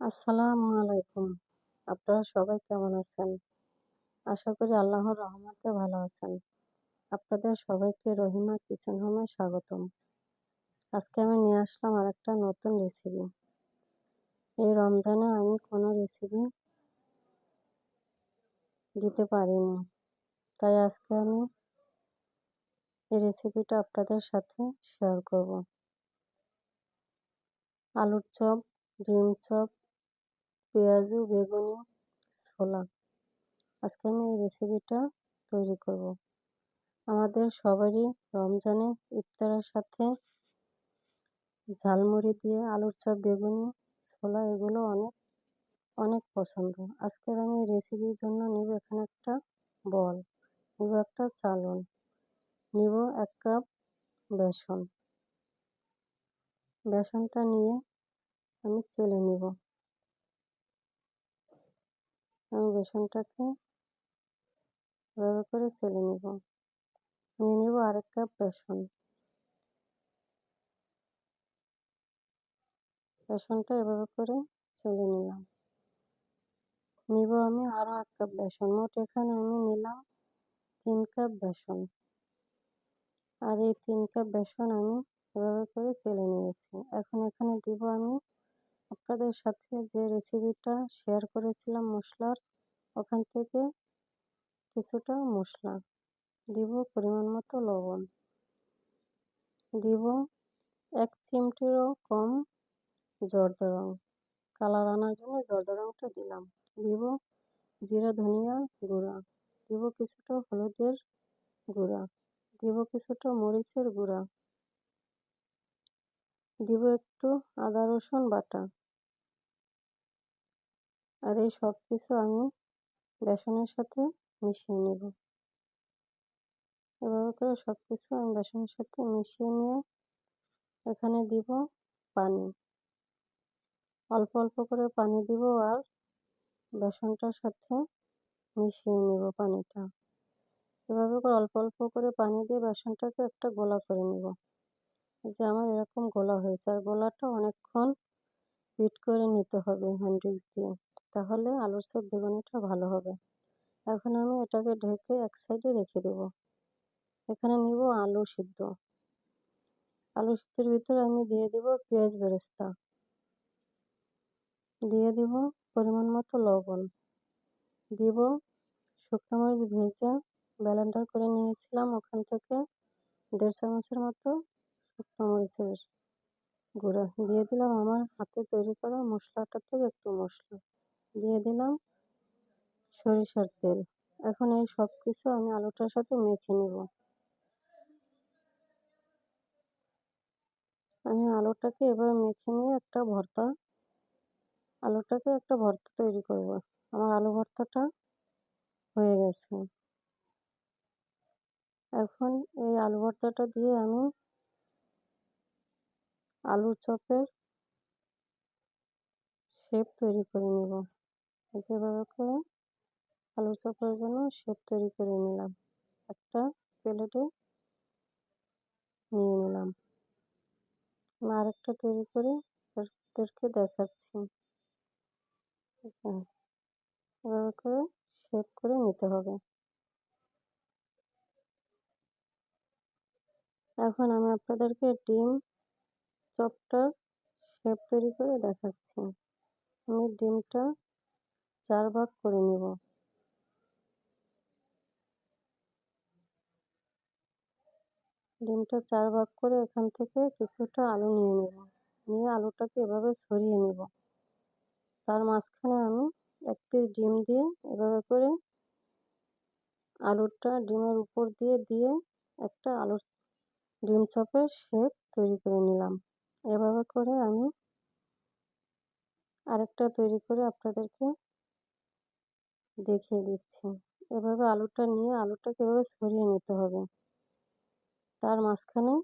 আসসালামু আলাইকুম। আপনারা সবাই কেমন আছেন? আশা করি আল্লাহর রহমতে ভালো আছেন। আপনাদের সবাইকে রহিমা কিচেন হোমে স্বাগতম। আজকে আমি নিয়ে আসলাম আর একটা নতুন রেসিপি এই রমজানে আমি কোনো রেসিপি দিতে পারিনি। তাই আজকে আমি এই রেসিপিটা আপনাদের সাথে শেয়ার করব। আলুর চপ, ডিম চপ পেঁয়াজু, বেগুনি, ছোলা। আজকে আমি এই রেসিপিটা তৈরি করব। আমাদের সবারই রমজানে ইফতারের সাথে ঝালমুড়ি দিয়ে আলুর চপ, বেগুনি, ছোলা এগুলো অনেক অনেক পছন্দ। আজকের আমি রেসিপির জন্য নিব এখানে একটা বল। নিব একটা চালন। নিব এক কাপ বেসন। বেসনটা নিয়ে আমি চেলে নিব। আমি বেসনটাকে এভাবে করে চেলে নিব। নিয়ে নিব আরেক কাপ বেসন। বেসনটা এভাবে করে চেলে নিলাম। নিব আমি আরও এক কাপ বেসন। মোট এখানে আমি নিলাম তিন কাপ বেসন। আর এই তিন কাপ বেসন আমি এভাবে করে চেলে নিয়েছি। এখন এখানে দিব আমি আপনাদের সাথে যে রেসিপিটা শেয়ার করেছিলাম মশলার, ওখান থেকে কিছুটা মশলা দিব পরিমাণ মতো লবণ। দিব এক চিমটিরও কম জর্দা রং। কালার আনার জন্য জর্দা রংটা দিলাম। দিব জিরা ধনিয়া গুঁড়া। দিব কিছুটা হলুদের গুঁড়া। দিব কিছুটা মরিচের গুঁড়া। দিব একটু আদা, রসুন বাটা। আর এই সব কিছু আমি বেসনের সাথে মিশিয়ে নেব। এভাবে করে সব কিছু আমি বেসনের সাথে মিশিয়ে নিয়ে এখানে দিব পানি। অল্প অল্প করে পানি দিব আর বেসনটার সাথে মিশিয়ে নেব পানিটা। এভাবে করে অল্প অল্প করে পানি দিয়ে বেসনটাকে একটা গোলা করে নেব। যে আমার এরকম গোলা হয়েছে। আর গোলাটা অনেকক্ষণ হিট করে নিতে হবে হ্যান্ডউইচ দিয়ে। তাহলে আলুর চপ বেগুনিটা ভালো হবে। এখন আমি এটাকে ঢেকে এক সাইডে রেখে দেব। এখানে নিব আলু সিদ্ধ। আলু সিদ্ধের ভিতরে আমি দিয়ে দিব পেঁয়াজ বেরেস্তা। দিয়ে দিব পরিমাণ মতো লবণ। দিব শুকনো মরিচ ভেজে ব্যালেন্ডার করে নিয়েছিলাম ওখান থেকে দেড় চামচের মতো শুকনো মরিচের গুঁড়া। দিয়ে দিলাম আমার হাতে তৈরি করা মশলাটা থেকে একটু মশলা। দিয়ে দিলাম সরিষার তেল। এখন এই সব কিছু আমি আলুটার সাথে মেখে নেব। আমি আলুটাকে এবার মেখে নিয়ে একটা ভর্তা, আলুটাকে একটা ভর্তা তৈরি করব। আমার আলু ভর্তাটা হয়ে গেছে। এখন এই আলু ভর্তাটা দিয়ে আমি আলু চপের শেপ তৈরি করে নেব যেভাবে করে আলু চপের জন্য শেপ তৈরি করে নিলাম। একটা প্লেটে নিয়ে নিলাম। আরেকটা তৈরি করে আপনাদেরকে দেখাচ্ছি। এভাবে করে শেপ করে নিতে হবে। এখন আমি আপনাদেরকে ডিম চপটার শেপ তৈরি করে দেখাচ্ছি। আমি ডিমটা চার ভাগ করে নেব। ডিমটা চার ভাগ করে এখান থেকে কিছুটা আলু নিয়ে নেব। নিয়ে আলুটাকে এভাবে সরিয়ে নেব। তার মাঝখানে আমি এক পিস ডিম দিয়ে এভাবে করে আলুটা ডিমের উপর দিয়ে দিয়ে একটা আলুর ডিম চপের শেপ তৈরি করে নিলাম। এভাবে করে আমি আরেকটা তৈরি করে আপনাদেরকে দেখিয়ে দিচ্ছি। এভাবে আলুটা নিয়ে, আলুটাকে এভাবে সরিয়ে নিতে হবে। তার মাঝখানে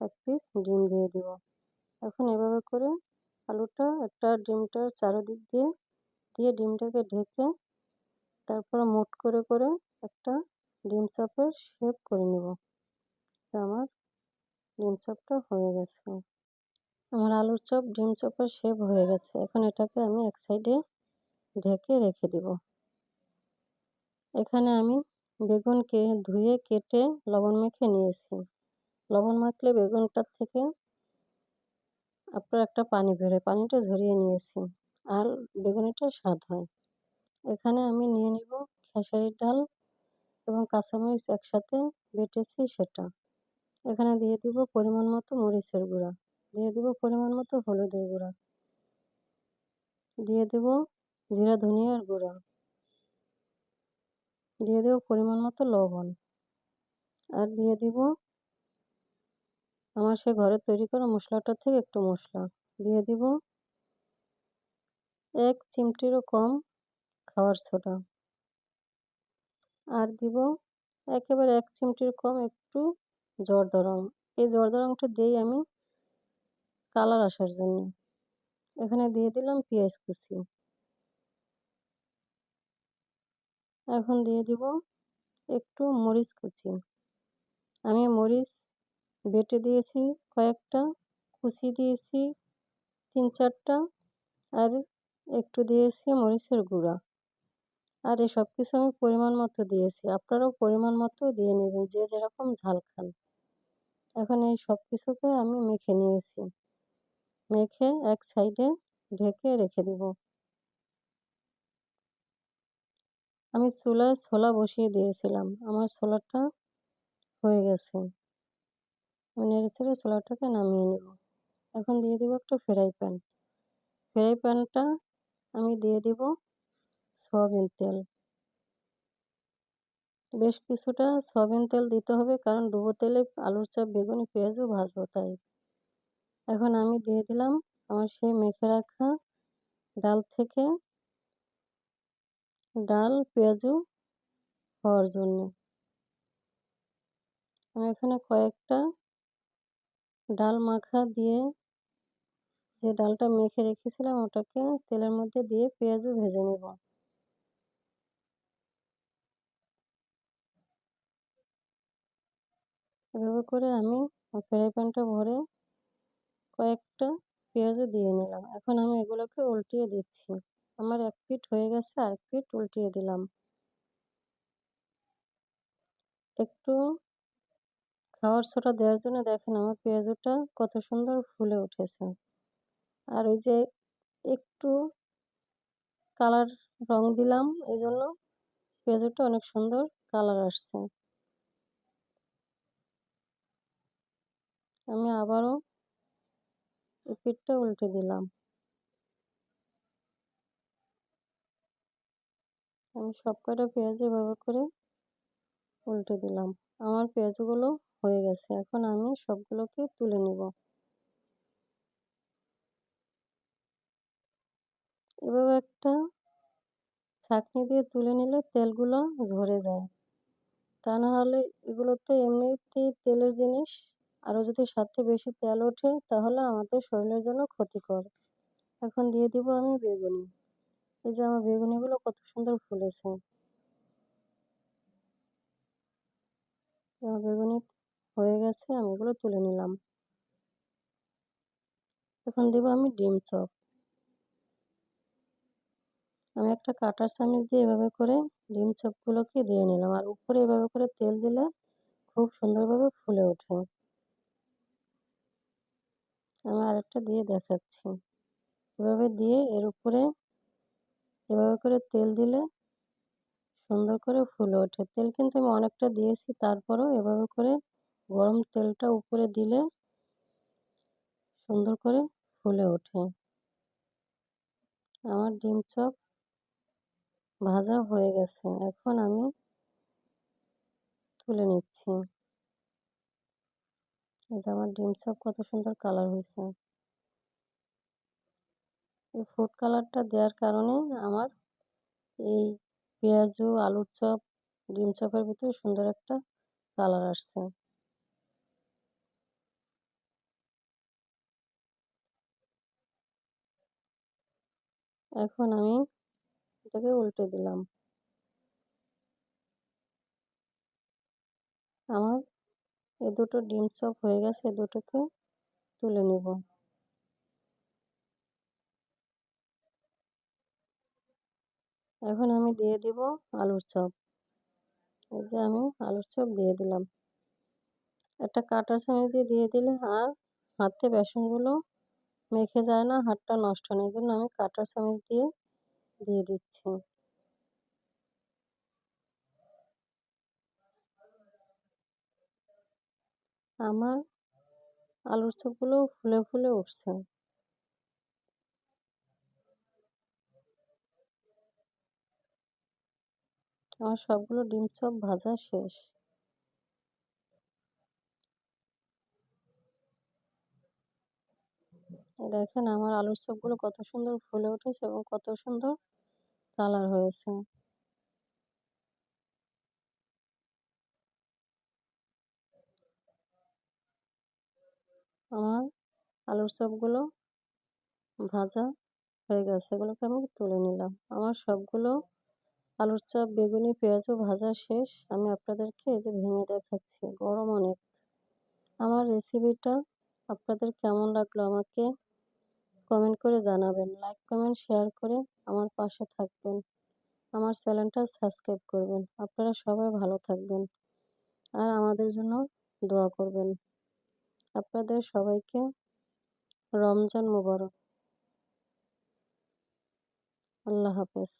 এক পিস ডিম দিয়ে দিব। এখন এভাবে করে আলুটা একটা ডিমটার চারিদিক দিয়ে দিয়ে ডিমটাকে ঢেকে তারপরে মোট করে করে একটা ডিম চাপের শেপ করে নেব। আমার ডিম চাপটা হয়ে গেছে। আমার আলুর চপ, ডিম চপের শেপ হয়ে গেছে। এখন এটাকে আমি এক সাইডে ঢেকে রেখে দিব। এখানে আমি বেগুনকে ধুয়ে, কেটে, লবণ মেখে নিয়েছি। লবণ মাখলে বেগুনটার থেকে আপনার একটা পানি বেরোয়, পানিটা ঝরিয়ে নিয়েছি। আর বেগুনিটা স্বাদ হয়। এখানে আমি নিয়ে নিব খেসারির ডাল এবং কাঁচামরিচ একসাথে বেটেছি সেটা। এখানে দিয়ে দিব পরিমাণ মতো মরিচের গুঁড়া। দিয়ে দিব পরিমাণ মতো হলুদের গুঁড়া। দিয়ে দেব জিরা ধনিয়ার গুঁড়া। দিয়ে দেব পরিমাণ মতো লবণ। আর দিয়ে দিব আমার সে ঘরে তৈরি করা মশলাটার থেকে একটু মশলা। দিয়ে দিব এক চিমটিরও কম খাওয়ার সোডা আর দিব একেবারে এক চিমটির কম একটু জর্দা রং। এই জর্দা রংটা দিয়েই আমি কালার আসার জন্য। এখানে দিয়ে দিলাম পেঁয়াজ কুচি। এখন দিয়ে দিব একটু মরিচ কুচি। আমি মরিচ বেটে দিয়েছি, কয়েকটা কুচি দিয়েছি, তিন চারটা, আর একটু দিয়েছি মরিচের গুঁড়া। আর এই সব কিছু আমি পরিমাণ মতো দিয়েছি। আপনারাও পরিমাণ মতো দিয়ে নেবেন, যে যেরকম ঝাল খান। এখন এই সব কিছুকে আমি মেখে নিয়েছি। মেখে এক সাইডে ঢেকে রেখে দিব। আমি চুলায় ছোলা বসিয়ে দিয়েছিলাম। আমার ছোলাটা হয়ে গেছে। আমি নেড়ে ছেড়ে ছোলাটাকে নামিয়ে নেব। এখন দিয়ে দিব একটা ফ্রাই প্যান। ফ্রাই প্যানটা আমি দিয়ে দিব সয়াবিন তেল। বেশ কিছুটা সয়াবিন তেল দিতে হবে, কারণ ডুবো তেলে আলুর চাপ, বেগুনি, পেঁয়াজও ভাজবো, তাই। এখন আমি দিয়ে দিলাম আমার সেই মেখে রাখা ডাল থেকে ডাল, পেঁয়াজু হওয়ার জন্য। আমি এখানে কয়েকটা ডাল মাখা দিয়ে যে ডালটা মেখে রেখেছিলাম ওটাকে তেলের মধ্যে দিয়ে পেঁয়াজও ভেজে নেব। এভাবে করে আমি ফ্রাই প্যানটা ভরে কয়েকটা পেঁয়াজও দিয়ে নিলাম। এখন আমি এগুলোকে উল্টিয়ে দিচ্ছি। আমার এক পিঠ হয়ে গেছে আর এক পিঠ উল্টিয়ে দিলাম। একটু খাওয়ার ছোটা দেওয়ার জন্য দেখেন আমার পেঁয়াজটা কত সুন্দর ফুলে উঠেছে। আর ওই যে একটু কালার রং দিলাম এই জন্য পেঁয়াজটা অনেক সুন্দর কালার আসছে। আমি আবারও পিঠটা উল্টে দিলাম। আমি সব কটা পেঁয়াজ এভাবে করে উল্টে দিলাম। আমার পেঁয়াজগুলো হয়ে গেছে। এখন আমি সবগুলোকে তুলে নিব। এভাবে একটা ছাঁকনি দিয়ে তুলে নিলে তেলগুলো ঝরে যায়। তা না হলে এগুলো তো এমনিতেই তেলের জিনিস আরও যদি সাথে বেশি তেল ওঠে, তাহলে আমাদের শরীরের জন্য ক্ষতিকর। এখন দিয়ে দিব আমি বেগুনি। এই যে আমার বেগুনিগুলো কত সুন্দর ফুলেছে। বেগুনি হয়ে গেছে, আমি এগুলো তুলে নিলাম। এখন দেবো আমি ডিম চপ। আমি একটা কাটার চামিচ দিয়ে এভাবে করে ডিম চপগুলোকে দিয়ে নিলাম। আর উপরে এভাবে করে তেল দিলে খুব সুন্দরভাবে ফুলে ওঠে। আমি আরেকটা দিয়ে দেখাচ্ছি। এভাবে দিয়ে এর উপরে এভাবে করে তেল দিলে সুন্দর করে ফুলে ওঠে। তেল কিন্তু আমি অনেকটা দিয়েছি, তারপরও এভাবে করে গরম তেলটা উপরে দিলে সুন্দর করে ফুলে ওঠে। আমার ডিম চপ ভাজা হয়ে গেছে। এখন আমি তুলে নিচ্ছি। যে আমার ডিম চপ কত সুন্দর কালার হয়েছে। এই ফুড কালারটা দেওয়ার কারণে আমার এই পেঁয়াজু, আলুর চপ ডিম চপের ভিতরে সুন্দর একটা কালার আসছে। এখন আমি এটাকে উল্টে দিলাম। আমার এ দুটো ডিম চপ হয়ে গেছে, এ দুটোকে তুলে নিব। এখন আমি দিয়ে দিব আলুর চপ। এই যে আমি আলুর চপ দিয়ে দিলাম। একটা কাটা চামচ দিয়ে দিয়ে দিলে আর হাতে বেসনগুলো মেখে যায় না, হাতটা নষ্ট নেই, এই জন্য আমি কাটা চামচ দিয়ে দিয়ে দিচ্ছি। আমার আলুর চপগুলো ফুলে ফুলে উঠছে। আমার সবগুলো ডিম চপ ভাজা শেষ। দেখেন আমার আলুর চপগুলো কত সুন্দর ফুলে উঠেছে এবং কত সুন্দর কালার হয়েছে। আমার আলুর চপগুলো ভাজা হয়ে গেছে, এগুলোকে আমি তুলে নিলাম। আমার সবগুলো আলুর চপ, বেগুনি, পেঁয়াজও ভাজা শেষ। আমি আপনাদেরকে এই যে ভেঙে দেখাচ্ছি, গরম অনেক। আমার রেসিপিটা আপনাদের কেমন লাগল আমাকে কমেন্ট করে জানাবেন। লাইক কমেন্ট শেয়ার করে আমার পাশে থাকবেন। আমার চ্যানেলটা সাবস্ক্রাইব করবেন। আপনারা সবাই ভালো থাকবেন। আর আমাদের জন্য দোয়া করবেন। আপনাদের সবাইকে রমজান মোবারক। আল্লাহ হাফেজ।